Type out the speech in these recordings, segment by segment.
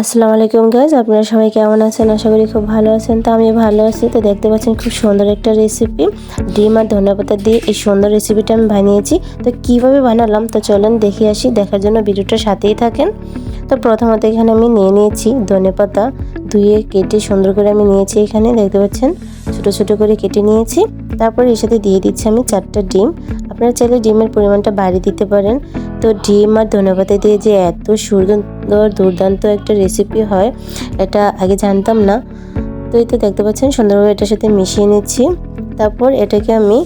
আসসালামু আলাইকুম গাইজ আপনারা সবাই কেমন আছেন? আশা করি খুব ভালো আছেন। তো আমি ভালো আছি। তো দেখতে পাচ্ছেন খুব সুন্দর একটা রেসিপি ডিম আর ধনেপাতা দিয়ে এই সুন্দর রেসিপিটা আমি বানিয়েছি। তো কীভাবে বানালাম? তো চলেন দেখে আসি। দেখার জন্য ভিডিওটার সাথেই থাকেন। তো প্রথমত এখানে আমি নিয়ে নিয়েছি ধনেপাতা। ধুয়ে কেটে সুন্দর করে আমি নিয়েছি এখানে, দেখতে পাচ্ছেন? ছোট ছোট করে কেটে নিয়েছি। তারপর এর সাথে দিয়ে দিচ্ছি আমি চারটা ডিম। আপনারা চাইলে ডিমের পরিমাণটা বাড়িয়ে দিতে পারেন। তো ডিম আর ধনেপাতা দিয়ে যে এত সুন্দর, দুর্দান্ত একটা রেসিপি হয়, এটা আগে জানতাম না। তো এই তো দেখতে পাচ্ছেন, সুন্দরভাবে এটার সাথে মিশিয়ে নিচ্ছি। তারপর এটাকে আমি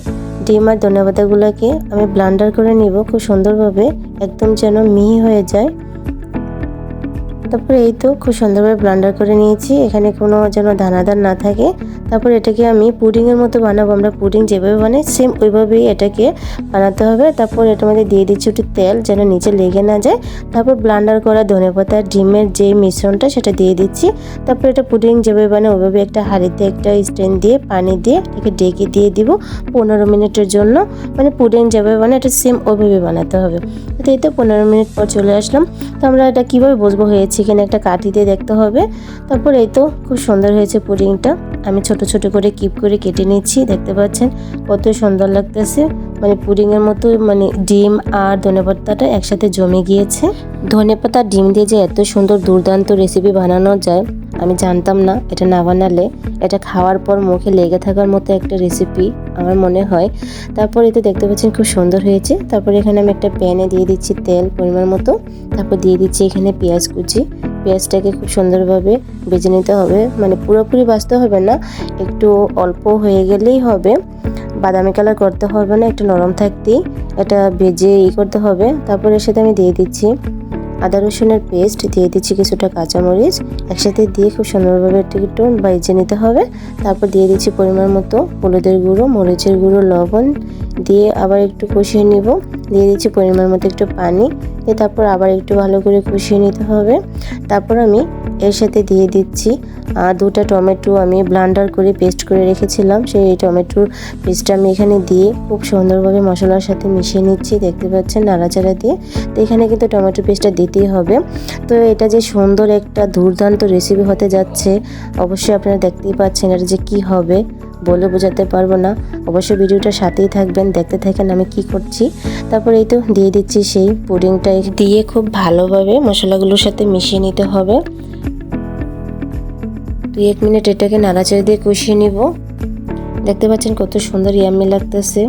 ডিম আর ধনেপাতাগুলোকে আমি ব্লান্ডার করে নিব, খুব সুন্দরভাবে, একদম যেন মিহি হয়ে যায়। তারপরে এই তো খুব সুন্দরভাবে ব্লান্ডার করে নিয়েছি। এখানে কোনো যেন দানাদার না থাকে। তারপর এটাকে আমি পুডিংয়ের মতো বানাবো। আমরা পুডিং যেভাবে বানাই সেম ওইভাবেই এটাকে বানাতে হবে। তারপর এটার মধ্যে দিয়ে দিচ্ছি একটু তেল যেন নিচে লেগে না যায়। তারপর ব্লান্ডার করা ধনেপাতা ডিমের যে মিশ্রণটা, সেটা দিয়ে দিচ্ছি। তারপর এটা পুডিং যেভাবে বানাই, ওইভাবে একটা হাঁড়িতে একটা স্ট্যান্ড দিয়ে, পানি দিয়ে এটাকে ডেকে দিয়ে দিব পনেরো মিনিটের জন্য। মানে পুডিং যেভাবে বানাই, এটা সেম ওইভাবে বানাতে হবে। তো এই তো পনেরো মিনিট পর চলে আসলাম। তো আমরা এটা কীভাবে বসবো হয়েছে? এখানে একটা কাঠি দিয়ে দেখতে হবে। তারপর এই তো খুব সুন্দর হয়েছে পুডিংটা আমি ছোট ছোট করে কিপ করে কেটে নিচ্ছি, দেখতে পাচ্ছেন? কত সুন্দর লাগতেছে। মানে পুডিংয়ের মতো মানে ডিম আর ধনেপাতাটা একসাথে জমে গিয়েছে। ধনেপাতা ডিম দিয়ে যে এত সুন্দর দুর্দান্ত রেসিপি বানানো যায়, আমি জানতাম না, এটা না বানালে এটা খাওয়ার পর মুখে লেগে থাকার মতো একটা রেসিপি আমার মনে হয়। তারপর এতে দেখতে পাচ্ছেন খুব সুন্দর হয়েছে। তারপর এখানে আমি একটা প্যানে দিয়ে দিচ্ছি তেল পরিমাণ মতো। তারপর দিয়ে দিচ্ছি এখানে পেঁয়াজ কুচি। পেঁয়াজটাকে খুব সুন্দরভাবে ভেজে নিতে হবে। মানে পুরোপুরি বাঁচতে হবে না, একটু অল্প হয়ে গেলেই হবে। বাদামি কালার করতে হবে না, একটু নরম থাকতেই এটা ভেজে ই করতে হবে। তারপর এর সাথে আমি দিয়ে দিচ্ছি আদা রসুনের পেস্ট, দিয়ে দিচ্ছি কিছুটা কাঁচামরিচ, একসাথে দিয়ে খুব সুন্দরভাবে একটু একটু ভেজে নিতে হবে। তারপর দিয়ে দিচ্ছি পরিমাণ মতো হলুদের গুঁড়ো, মরিচের গুঁড়ো, লবণ দিয়ে আবার একটু কষিয়ে নিব। দিয়ে দিচ্ছি পরিমাণ মতো একটু পানি। দিয়ে তারপর আবার একটু ভালো করে কষিয়ে নিতে হবে। তারপর আমি এর সাথে দিয়ে দিচ্ছি দুটা টমেটো আমি ব্লান্ডার করে পেস্ট করে রেখেছিলাম। সেই টমেটোর পেস্টটা আমি এখানে দিয়ে খুব সুন্দরভাবে মশলার সাথে মিশিয়ে নিচ্ছি, দেখতে পাচ্ছেন নাড়াচাড়া দিয়ে। তো এখানে কিন্তু টমেটো পেস্টটা দিতেই হবে। তো এটা যে সুন্দর একটা দুর্দান্ত রেসিপি হতে যাচ্ছে, অবশ্যই আপনারা দেখতেই পাচ্ছেন এটা যে কি হবে। বলে বোঝাতে পারব না। অবশ্যই ভিডিওটার সাথেই থাকবেন, দেখতে থাকেন আমি কি করছি। তারপর এই তো দিয়ে দিচ্ছি সেই পুডিংটা দিয়ে খুব ভালোভাবে মশলাগুলোর সাথে মিশিয়ে নিতে হবে। দুই এক মিনিট এটাকে নাড়াচাড়া দিয়ে কষিয়ে নিব। দেখতে পাচ্ছেন কত সুন্দর ইয়াম্মি লাগতেছে।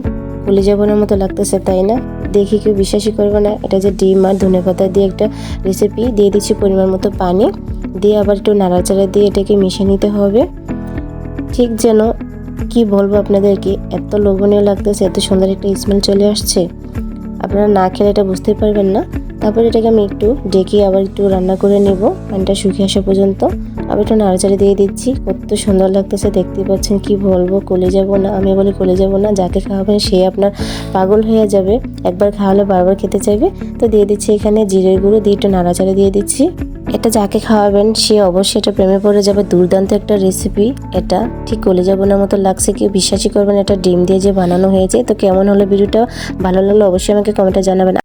কুলি যাবনের মতো লাগতেছে, তাই না? দেখি কেউ বিশ্বাসই করবে না। এটা যে ডিম আর ধনে পাতা দিয়ে একটা রেসিপি দিয়ে দিচ্ছি পরিমাণ মতো পানি। দিয়ে আবার একটু নাড়াচাড়া দিয়ে এটাকে মিশিয়ে নিতে হবে। ঠিক যেন কি বলব আপনাদেরকে? এত লোভনীয় লাগতেছে, এত সুন্দর একটা স্মেল চলে আসছে। আপনারা না খেলে এটা বুঝতেই পারবেন না। তারপর এটাকে আমি একটু ডেকে আবার একটু রান্না করে নেব। পানিটা শুকিয়ে আসা পর্যন্ত। আবার একটু নাড়াচাড়ি দিয়ে দিচ্ছি। কত সুন্দর লাগতেছে দেখতে পাচ্ছেন কি বলব? কলে যাব না, আমি বলি কোলে যাব না। যাকে খাওয়াবেন সে আপনার পাগল হয়ে যাবে। একবার খাওয়ালে বারবার খেতে চাইবে। তো দিয়ে দিচ্ছি এখানে জিরের গুঁড়ো, দিয়ে একটু নাড়াচাড়ি দিয়ে দিচ্ছি। এটা যাকে খাওয়াবেন, সে অবশ্যই এটা প্রেমে পড়ে যাবে। দুর্দান্ত একটা রেসিপি এটা। ঠিক কলে যাবনের মতো লাগছে কেউ বিশ্বাসই করবেন এটা ডিম দিয়ে যে বানানো হয়েছে। তো কেমন হলো ভিডিওটা? ভালো লাগল অবশ্যই আমাকে কমেন্টে জানাবেন।